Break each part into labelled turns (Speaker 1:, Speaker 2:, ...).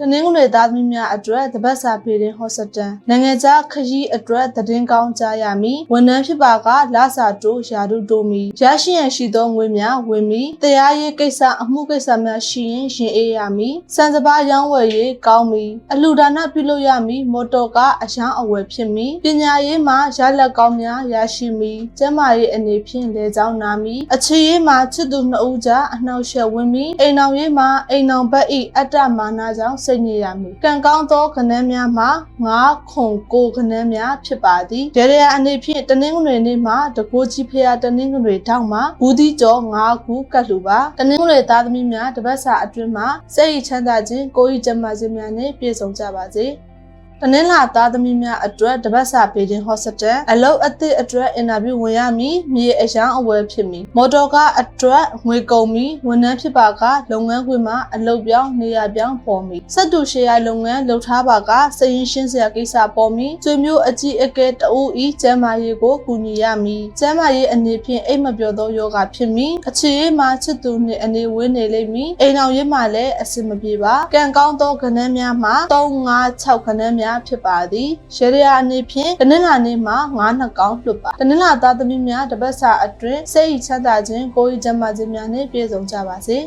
Speaker 1: တနင်္ဂနွေသားသမီးများအတွက်တပတ်စာပေတင်ဟော့စတန်နိုင်ငံခြားခရီးအတွက်သတင်းကောင်းကြားရမည်ဝန်ထမ်းဖြစ်ပါကလစာတိုးယာတုတိုးမီရရှိရန်ရှိသောငွေများဝင်မီတရားရေးကိစ္စအမှုကိစ္စများရှိရင်ရင်အေးရမည်စံစပါးရောင်းဝယ်ရေးကောင်းမီအလှူဒါနပြုလုပ်ရမည်မော်တော်ကားအယောင်အဝယ်ဖြစ်မီပညာရေးမှာရလက်ကောင်းများရရှိမီကျန်းမာရေးအနေဖြင့်လေကြောင်းနာမီအခြေရေးမှာချစ်သူနှစ်ဦးကြားအနှောက်အယှက်ဝင်မီအိမ်အောင်ရေးမှာအိမ်အောင်ဘက်ဤအတ္တမာနကြောင့်စိတ်ညစ်ရမည်ကံကောင်းသောခဏန်းများမှာငါးခုံကိုခဏန်းများဖြစ်ပါသည်ဒေရယာအနေဖြင့်တနင်္ဂနွေနေ့မှာတကိုးကြီးဖျားတနင်္ဂနွေတောက်မှာဘူးသီးကျော်ငါးခုကတ်လူပါတနင်္ဂနွေသားသမီးများတပတ်စာအတွင်းမှာစိတ်ရချမ်းသာခြင်းကိုယ်ဤကျန်းမာခြင်းများနဲ့ပြည့်စုံကြပါစေ တနင်္လာသားသမီးများအတွက်တပတ်စာပေခြင်းဟော့စတန်အလုပ်အသစ်အတွက်အင်တာဗျူးဝင်ရမည်မြေအရန်အဝယ်ဖြစ်မည်မော်တော်ကားအတွက်ငွေကုန်မည်ဝန်ထမ်းဖြစ်ပါကလုပ်ငန်းခွင်မှာအလုပ်ပြောင်းနေရာပြောင်းပေါ်မည်စက်တူရှယ်ယာလုပ်ငန်းလုပ်ထားပါကစရင်ရှင်းစရာကိစ္စပေါ်မည်ကျွေမျိုးအကြီးအကဲတအူးဤကျန်းမာရေးကိုကူညီရမည်ကျန်းမာရေးအနေဖြင့်အိမ်မပျော်သောယောဂဖြစ်မည်အခြေရေးမှာချစ်သူနှင့်အနေဝင်းနေလိမ့်မည်အိမ်အောင်ရေးမှာလည်းအဆင်မပြေပါကံကောင်းသောကဏ္ဍများမှာ3 5 6ကဏ္ဍများဖြစ်ပါသည်ရေရယာအနေဖြင့်တနင်္လာနေ့မှာ9နှစ်ကောင်းလွတ်ပါတနင်္လာသားသမီးများတပတ်စာအတွင်းစိတ်ဤချမ်းသာခြင်းကိုယ်ဤကျန်းမာခြင်းများနှင့်ပြည့်စုံကြပါစေ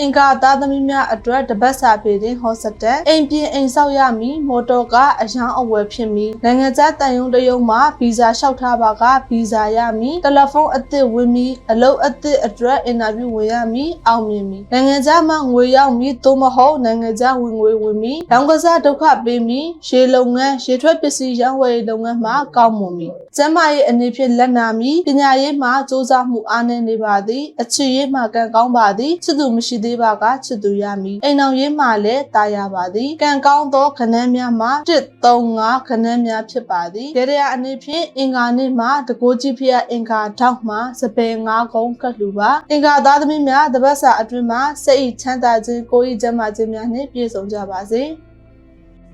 Speaker 1: အင်္ဂါသားသမီးများအတွက်တပတ်စာပေတင်ဟောစတက်အိမ်ပြင်အိမ်ဆောက်ရမည်မော်တော်ကားအယောင်အဝယ်ဖြစ်မည်နိုင်ငံခြားတန်ယုံတယုံမှာဗီဇာလျှောက်ထားပါကဗီဇာရမည်တယ်လီဖုန်းအသစ်ဝင်မည်အလုပ်အသစ်အတွက်အင်တာဗျူးဝင်ရမည်အောင်မြင်မည်နိုင်ငံခြားမှာငွေရောက်မည်သို့မဟုတ်နိုင်ငံခြားဝင်ငွေဝင်မည်ရောင်းကစားဒုက္ခပေးမည်ရေလုပ်ငန်းရေထွက်ပစ္စည်းရောင်းဝယ်ရေးလုပ်ငန်းမှာကောင်းမွန်မည်ကျန်းမာရေးအနေဖြင့်လက်နာမည်ပညာရေးမှာစူးစမ်းမှုအားနည်းနေပါသည်အခြေရေးမှာကံကောင်းပါသည်ချစ်သူမရှိသေးပါကချစ်သူရမည်အိမ်အောင်ရေးမှာလည်းတာယာပါသည်ကံကောင်းသောခဏန်းများမှာ1 3 5ခဏန်းများဖြစ်ပါသည်ဒေရယာအနေဖြင့်အင်္ဂါနေ့မှာတကိုးကြီးဖျက်အင်္ဂါထောက်မှာစပယ်၅ကုန်းကတ်လူပါအင်္ဂါသားသမီးများတပတ်စာအတွင်းမှာစိတ်ဤချမ်းသာခြင်းကိုယ်ဤကျန်းမာခြင်းများနှင့်ပြည့်စုံကြပါစေ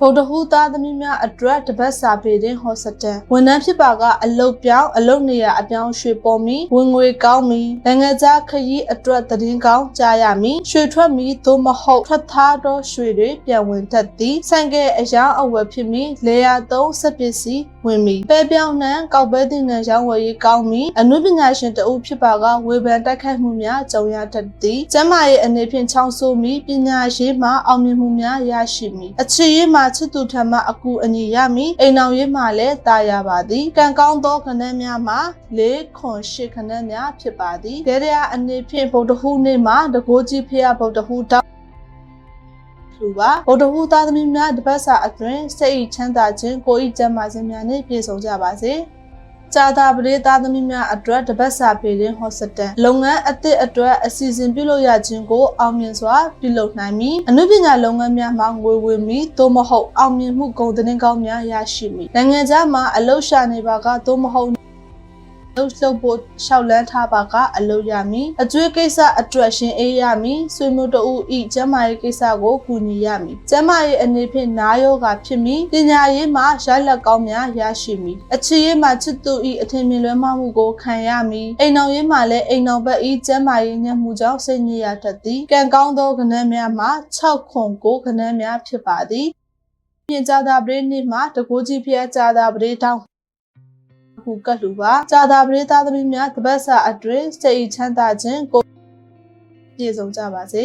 Speaker 1: ဗုဒ္ဓဟူသားသမီးများအတွက်တပတ်စာပေတင်ဟောစတန်ဝန်ထမ်းဖြစ်ပါကအလုတ်ပြောင်းအလုတ်နေရအပြောင်းရွှေပေါ်မီဝင်ငွေကောင်းမီနိုင်ငံခြားခရီးအတွက်သတင်းကောင်းကြားရမည်ရွှေထွက်မီသို့မဟုတ်ထွက်သားသောရွှေတွေပြန်ဝင်တတ်သည်ဆိုင်ကဲအယောင်အဝယ်ဖြစ်မီလေယာသုံးစက်ပစ္စည်းဝင်မီပဲပြောင်းနှံကောက်ပဲတင်နှံရောင်းဝယ်ရေးကောင်းမီအနုပညာရှင်တဦးဖြစ်ပါကဝေဖန်တိုက်ခိုက်မှုများကြုံရတတ်သည်ကျမ်းမာရေးအနေဖြင့်ချောင်းဆိုးမီပညာရေးမှာအောင်မြင်မှုများရရှိမီအခြေရေးမှာချစ်သူထံမှအကူအညီရမည်အိမ်အောင်ရေးမှာလည်းတာယာပါသည်ကံကောင်းသောခဏန်းများမှာ၄ခွန်၈ခဏန်းများဖြစ်ပါသည်ဒေရယာအနေဖြင့်ဗုဒ္ဓဟူးနေ့မှာတကိုးကြီးဖျားဗုဒ္ဓဟူးတောက်လူပါဗုဒ္ဓဟူးသားသမီးများတပတ်စာအတွင်းစိတ်ဤချမ်းသာခြင်းကိုယ်ဤကျန်းမာခြင်းများနှင့်ပြည့်စုံကြပါစေ။ ကြာတာပရိသားသမီးများအတွက်တပတ်စာပေတင်ဟောစတန်လုပ်ငန်းအသစ်အတွက်အစီအစဉ်ပြုလုပ်ရခြင်းကိုအောင်မြင်စွာပြုလုပ်နိုင်မည်အနုပညာလုပ်ငန်းများမှာငွေဝင်မည်သို့မဟုတ်အောင်မြင်မှုဂုဏ်သတင်းကောင်းများရရှိမည်နိုင်ငံခြားမှာအလုပ်ရှာနေပါကသို့မဟုတ် လှုပ်လှုပ်ဖို့ရှောက်လန်းထားပါကအလုပ်ရမည်အကျွေးကိစ္စအတွက်ရှင်အေးရမည်ဆွေမျိုးတို့ဤကျမ်းမာရေးကိစ္စကိုကူညီရမည်ကျမ်းမာရေးအနေဖြင့်နားယောဂဖြစ်မည်ပညာရေးမှာရလက်ကောင်းများရရှိမည်အခြေရေးမှာချစ်သူဤအထင်မြင်လွဲမှားမှုကိုခံရမည်အိမ်တော်ရေးမှာလည်းအိမ်တော်ဘက်ဤကျမ်းမာရေးညှက်မှုကြောင့်စိတ်ညစ်ရတတ်သည်ကံကောင်းသောကဏ္ဍများမှာ6ခွန်9ကဏ္ဍများဖြစ်ပါသည်ပြင်ကြတာပရိနှစ်မှာတကိုးကြီးဖျက်ကြတာပရိတောင်း ခုကတ်လူပါကြာတာပရိသသမီးများတပတ်စာအတွင်းစိတ်ချမ်းသာခြင်းကိုပြည့်စုံကြပါစေ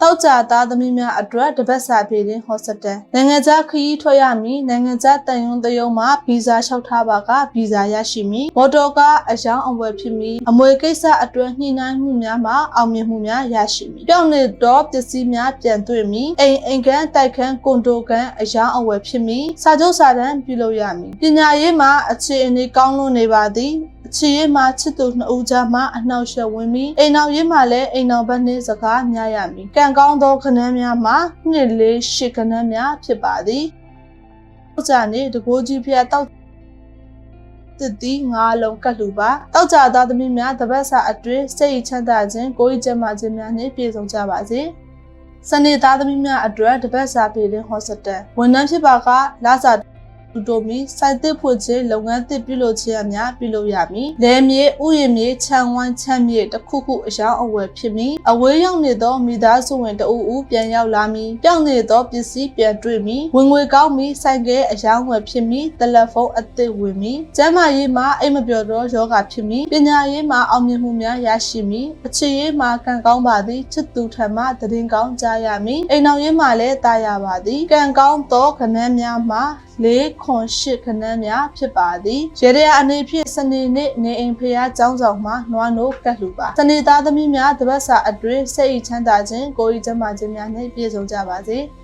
Speaker 1: တောက်ကြသားသမီးများအတွက်တပတ်စာပြေရင်ဟောစတန်နိုင်ငံခြားခရီးထွက်ရမည်နိုင်ငံခြားတန်ယုံတယုံမှာဗီဇာလျှောက်ထားပါကဗီဇာရရှိမည်မော်တော်ကားအယောင်အဝယ်ဖြစ်မည်အမွေကိစ္စအတွက်ညှိနှိုင်းမှုများမှာအောင်မြင်မှုများရရှိမည်ပြောင်းနေတော့ပစ္စည်းများပြန်တွေ့မည်အိမ်အိမ်ခန်းတိုက်ခန်းကွန်ဒိုခန်းအယောင်အဝယ်ဖြစ်မည်စာချုပ်စာတမ်းပြုလုပ်ရမည်ပညာရေးမှာအခြေအနေကောင်းလွန်နေပါသည် ချီရဲမှာချစ်သူနှစ်ဦးကြားမှာအနှောက်အယှက်ဝင်ပြီးအိမ်အောင်ရဲမှာလည်းအိမ်အောင်ဘက်နှင်းစကားများရမည်ကံကောင်းသောခဏန်းများမှာနှစ်လေးရှစ်ခဏန်းများဖြစ်ပါသည်။ဟုတ်ကြနေတကိုးကြီးဖျက်တောက်တစ်တီငါးလုံးကတ်လူပါတောက်ကြသားသမီးများတပတ်စာအတွင်းစိတ်ချမ်းသာခြင်းကိုယ်ကျန်းမာခြင်းများနှင့်ပြည့်စုံကြပါစေ။စနေသားသမီးများအတွက်တပတ်စာပြည်လင်းဟောစတန်ဝန်ထမ်းဖြစ်ပါကလစာ တူတိုမီစိုက်တစ်ဖွင့်ခြင်းလုပ်ငန်းသစ်ပြုလုပ်ခြင်းအများပြုလုပ်ရမည်လယ်မြေဥယျာဉ်မြေခြံဝန်းချမ်းမြေတစ်ခုခုအယောင်အဝယ်ဖြစ်မည်အဝေးရောက်နေသောမိသားစုဝင်တအူးဦးပြန်ရောက်လာမည်ပြောင်းနေသောပစ္စည်းပြန်တွေ့မည်ဝင်ငွေကောင်းမီဆိုင်ကဲအယောင်ဝယ်ဖြစ်မည်တယ်လီဖုန်းအသစ်ဝင်မည်ကျန်းမာရေးမှာအိမ်မပျော်သောယောဂဖြစ်မည်ပညာရေးမှာအောင်မြင်မှုများရရှိမည်အချစ်ရေးမှာကံကောင်းပါသည်ချစ်သူထံမှတည်င်းကောင်းကြားရမည်အိမ်အောင်ရေးမှာလည်းတာယာပါသည်ကံကောင်းသောခဏန်းများမှာလေးခွန်ရှစ်ခဏန်းများဖြစ်ပါသည်ရေရအနေဖြင့်စနေနေ့နေအိမ်ဖျားကျောင်းဆောင်မှာနွားနိုးကတ်လူပါစနေသားသမီးများတပတ်စာအတွင်းစိတ်ချမ်းသာခြင်းကိုယ်ဤကျန်းမာခြင်းများနှင့်ပြည့်စုံကြပါစေ။